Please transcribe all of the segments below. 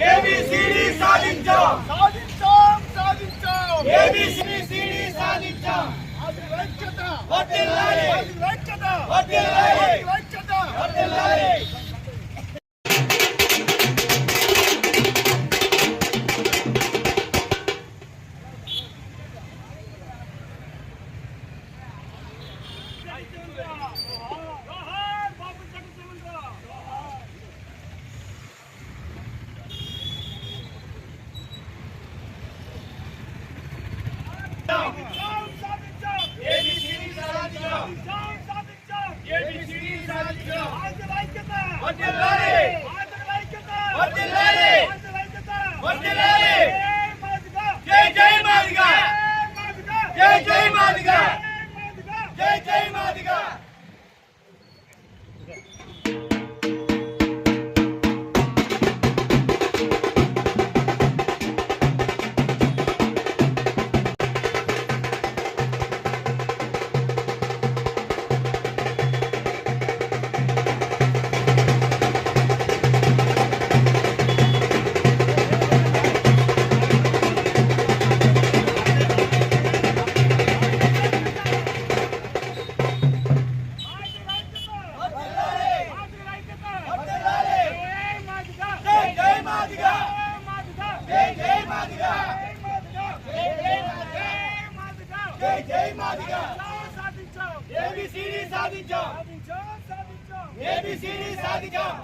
A B C D సాధించాం. సాధించాం సాధించాం. ఏబిసిడి సాధించాం. ఆదికి ఐక్యత. వర్ధిల్లాలి. ఆదికి ఐక్యత. వర్ధిల్లాలి. ఐక్యత మాదిగా జై జై మాదిగా ఏబిసిడి సాధించాం ఏబిసిడి సాధించాం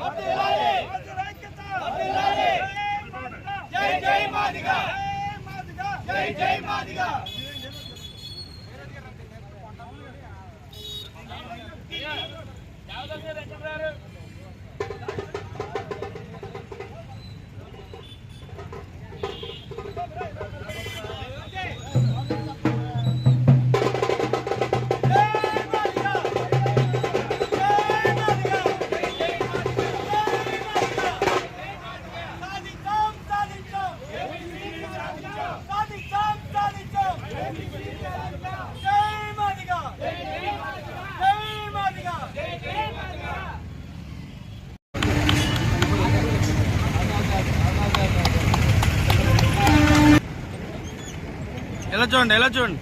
వర్ధిల్లాలి. వర్ధిల్లాలి. జై జై మాదిగా జై జై మాదిగా చూడండి ఎలా చూడండి?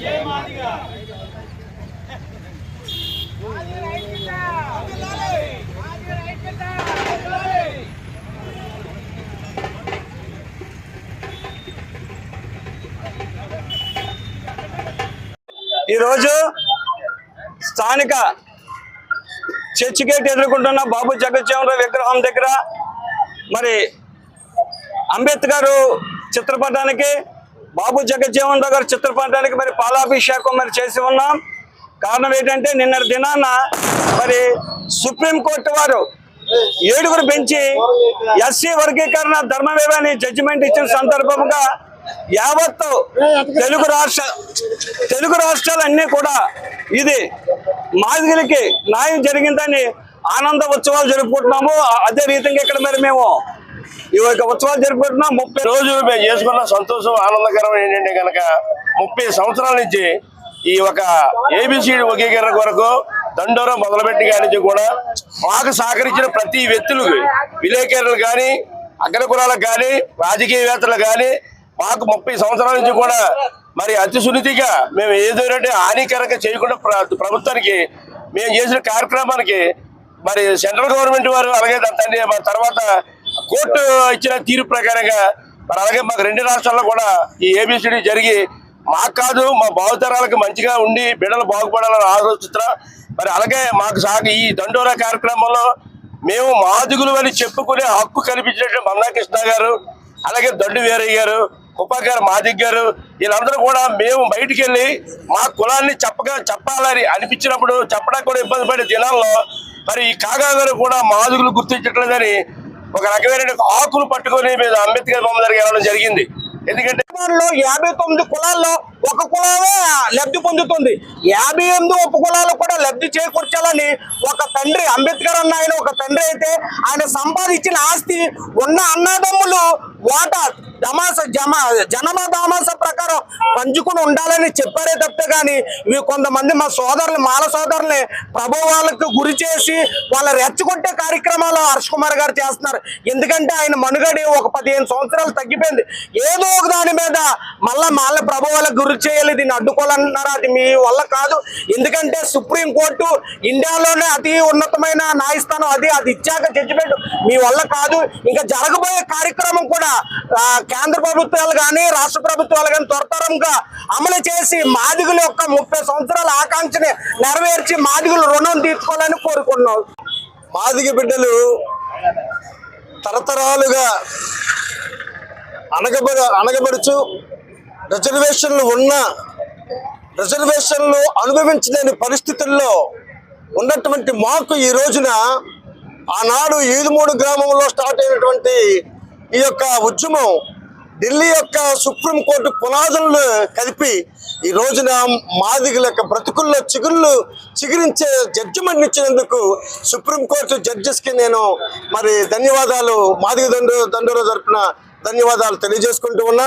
జై మాదిగా ఈరోజు స్థానిక చర్చి గేట్ ఎదుర్కొంటున్న బాబు జగజ్జీవనరావు విగ్రహం దగ్గర మరి అంబేద్కర్ చిత్రపటానికి బాబు జగజ్జీవన్ రావు గారి చిత్రపటానికి మరి పాలాభిషేకం మరి చేసి ఉన్నాం. కారణం ఏంటంటే నిన్న దినాన మరి సుప్రీంకోర్టు వారు ఏడుగురు పెంచి ఎస్సీ వర్గీకరణ ధర్మవేవాని జడ్జిమెంట్ ఇచ్చిన సందర్భంగా యావత్తు తెలుగు రాష్ట్ర తెలుగు రాష్ట్రాలన్నీ కూడా ఇది మాదిగలకి న్యాయం జరిగిందని ఆనంద ఉత్సవాలు జరుపుకుంటున్నాము. అదే రీతిగా ఇక్కడ మరి మేము ఈ యొక్క ఉత్సవాలు జరుపుకుంటున్నాం. ముప్పై రోజులు మేము చేసుకున్న సంతోషం ఆనందకరం ఏంటంటే కనుక ముప్పై సంవత్సరాల నుంచి ఈ ఒక ఏబిసిడి వర్గీకరణ కొరకు దండోరం మొదలుపెట్టి కానీ నుంచి కూడా మాకు సహకరించిన ప్రతి వ్యక్తులకు విలేకరులు కానీ అగ్రకులాలకు కానీ రాజకీయవేత్తలు కానీ మాకు ముప్పై సంవత్సరాల నుంచి కూడా మరి అతి సున్నితిగా మేము ఏదైనా హానికరంగా చేయకుండా ప్రభుత్వానికి మేము చేసిన కార్యక్రమానికి మరి సెంట్రల్ గవర్నమెంట్ వారు అలాగే దాని తర్వాత కోర్టు ఇచ్చిన తీర్పు ప్రకారంగా మరి అలాగే మాకు రెండు రాష్ట్రాల్లో కూడా ఈ ఏబిసిడి జరిగి మాకు కాదు మా భావతరాలకు మంచిగా ఉండి బిడ్డలు బాగుపడాలని ఆలోచిస్తున్నాం. మరి అలాగే మాకు సాగు ఈ దండోరా కార్యక్రమంలో మేము మాదిగులు అని చెప్పుకునే హక్కు కల్పించినట్టు మందాకృష్ణ గారు అలాగే దండు వీరయ్య గారు కుప్ప గారు మాదిగ్ గారు వీళ్ళందరూ కూడా మేము బయటికి వెళ్ళి మా కులాన్ని చెప్పగా చెప్పాలని అనిపించినప్పుడు చెప్పడానికి కూడా ఇబ్బంది పడే దినాల్లో మరి ఈ కాగా గారు కూడా మాదిగులు గుర్తించట్లేదని ఒక రకమైన ఆకులు పట్టుకొని మీద అంబేద్కర్ బొమ్మ దగ్గర వెళ్ళడం జరిగింది. ఎందుకంటే యాభై తొమ్మిది కులాల్లో ఒక కులమే లబ్ధి పొందుతుంది. యాభై ఎనిమిది ఉప కులాలు కూడా లబ్ధి చేకూర్చాలని ఒక తండ్రి అంబేద్కర్ అన్న ఆయన ఒక తండ్రి అయితే ఆయన సంపాదించిన ఆస్తి ఉన్న అన్నదమ్ములు వాటా దమాస జమ జనమ దామాస ప్రకారం పంచుకుని ఉండాలని చెప్పారే తప్పితే కానీ ఇవి కొంతమంది మా సోదరులు మాల సోదరుల్ని ప్రభావాలకు గురి చేసి వాళ్ళ రెచ్చగొట్టే కార్యక్రమాలు హర్ష్ కుమార్ గారు చేస్తున్నారు. ఎందుకంటే ఆయన మనుగడి ఒక పదిహేను సంవత్సరాలు తగ్గిపోయింది. ఏదో ఒక దాని మీద మళ్ళా మాల ప్రభావాలకు గురి చేయాలి దీన్ని అడ్డుకోవాలన్నారు అది మీ వల్ల కాదు. ఎందుకంటే సుప్రీం కోర్టు ఇండియాలోనే అతి ఉన్నతమైన న్యాయస్థానం అది అది ఇచ్చాక జడ్జిమెంట్ మీ వల్ల కాదు. ఇంకా జరగబోయే కార్యక్రమం కూడా కేంద్ర ప్రభుత్వాలు కానీ రాష్ట్ర ప్రభుత్వాలు కానీ త్వరతరంగా అమలు చేసి మాదిగుల యొక్క ముప్పై సంవత్సరాల ఆకాంక్షని నెరవేర్చి మాదిగులు రుణం తీర్చుకోవాలని కోరుకున్నాం మాదిగ బిడ్డలు తరతరాలుగా అనగబడ అనగబడుచు రిజర్వేషన్లు ఉన్న రిజర్వేషన్లు అనుభవించలేని పరిస్థితుల్లో ఉన్నటువంటి మాకు ఈ రోజున ఆనాడు ఈదుమూడు గ్రామంలో స్టార్ట్ అయినటువంటి ఈ యొక్క ఉద్యమం ఢిల్లీ యొక్క సుప్రీంకోర్టు పునాదులను కలిపి ఈ రోజున మాదిగల యొక్క బ్రతుకుల్లో చిగుళ్ళు చిగురించే జడ్జిమెంట్ ఇచ్చినందుకు సుప్రీంకోర్టు జడ్జెస్కి నేను మరి ధన్యవాదాలు. మాదిగ దండు దండోర తరపున ధన్యవాదాలు తెలియజేసుకుంటూ ఉన్నా.